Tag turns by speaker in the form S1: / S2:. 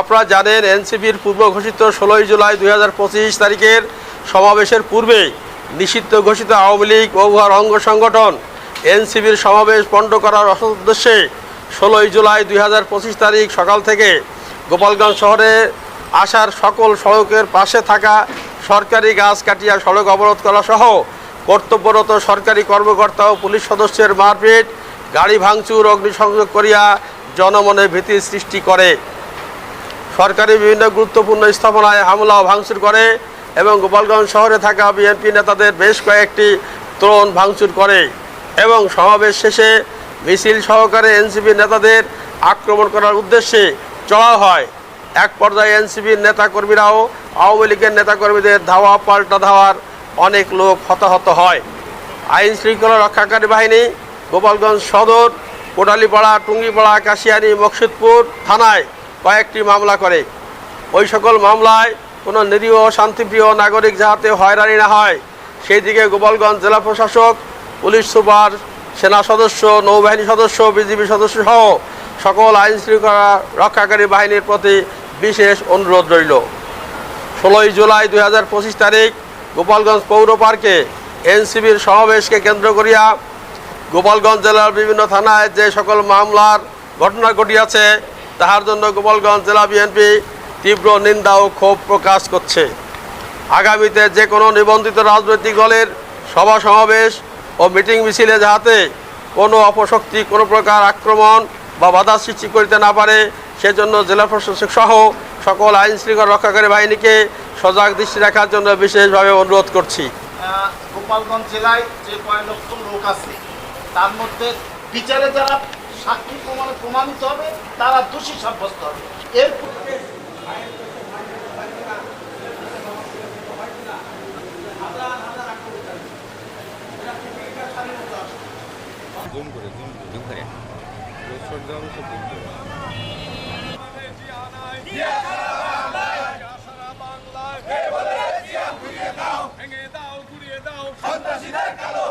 S1: আপনারা জানেন, এনসিপির পূর্ব ঘোষিত ষোলোই জুলাই দুই হাজার পঁচিশ তারিখের সমাবেশের পূর্বে নিষিদ্ধ ঘোষিত আওয়ামী লীগ ও উহার অঙ্গ সংগঠন এনসিপির সমাবেশ পণ্ড করার উদ্দেশ্যে ষোলোই জুলাই দুই হাজার পঁচিশ তারিখ সকাল থেকে গোপালগঞ্জ শহরে আসার সকল সড়কের পাশে থাকা সরকারি গাছ কাটিয়া সড়ক অবরোধ করা সহ কর্তব্যরত সরকারি কর্মকর্তা ও পুলিশ সদস্যের মারপিট, গাড়ি ভাঙচুর, অগ্নিসংযোগ করিয়া জনমনে ভীতি সৃষ্টি করে। সরকারি বিভিন্ন গুরুত্বপূর্ণ স্থাপনায় হামলা ও ভাঙচুর করে এবং গোপালগঞ্জ শহরে থাকা বিএনপি নেতাদের বেশ কয়েকটি ত্রণ ভাঙচুর করে এবং সমাবেশ শেষে মিছিল সহকারে এনসিপি নেতাদের আক্রমণ করার উদ্দেশ্যে চড়াও হয়। এক পর্যায়ে এনসিপির নেতাকর্মীরাও আওয়ামী লীগের নেতাকর্মীদের ধাওয়া, পাল্টা ধাওয়ার অনেক লোক হতাহত হয়। আইন শৃঙ্খলা রক্ষাকারী বাহিনী গোপালগঞ্জ সদর, কোটালীপাড়া, টুঙ্গিপাড়া, কাশিয়ানি, মকসুদপুর থানায় কয়েকটি মামলা করে। ওই সকল মামলায় কোনো নিরীহ, শান্তিপ্রিয় নাগরিক যাহাতে হয়রানি না হয় সেই দিকে গোপালগঞ্জ জেলা প্রশাসক, পুলিশ সুপার, সেনা সদস্য, নৌবাহিনী সদস্য, বিজিবি সদস্য সহ সকল আইন শৃঙ্খলা রক্ষাকারী বাহিনীর প্রতি বিশেষ অনুরোধ রইল। ষোলোই জুলাই দু হাজার পঁচিশ তারিখ গোপালগঞ্জ পৌর পার্কে এনসিবির সমাবেশকে কেন্দ্র করিয়া গোপালগঞ্জ জেলার বিভিন্ন থানায় যে সকল মামলার ঘটনা ঘটিয়াছে, তাহার জন্য গোপালগঞ্জ জেলা বিএনপি তীব্র নিন্দা ও ক্ষোভ প্রকাশ করছে। আগামীতে যে কোনো নিবন্ধিত রাজনৈতিক দলের সভা সমাবেশ ও মিটিং মিছিলে যাহাতে কোনো অপশক্তি, কোনো প্রকার আক্রমণ বা বাধা সৃষ্টি করিতে না পারে সেজন্য জেলা প্রশাসক সহ সকল আইন শৃঙ্খলা রক্ষাকারী বাহিনীকে সজাগ দৃষ্টি রাখার জন্য বিশেষভাবে অনুরোধ করছি।
S2: গোপালগঞ্জ জেলায় যে কয় লক্ষ লোক আছে তার মধ্যে বিচারে যারা সাক্ষী প্রমাণে প্রমাণিত হবে তারা দোষী সাব্যস্ত হবে। এর
S3: জুম করে জুম করে ঐশ্বর্যাংশ কিন্তু ভেঙে দাও ঘুরিয়ে সন্ত্রাসীদের কালো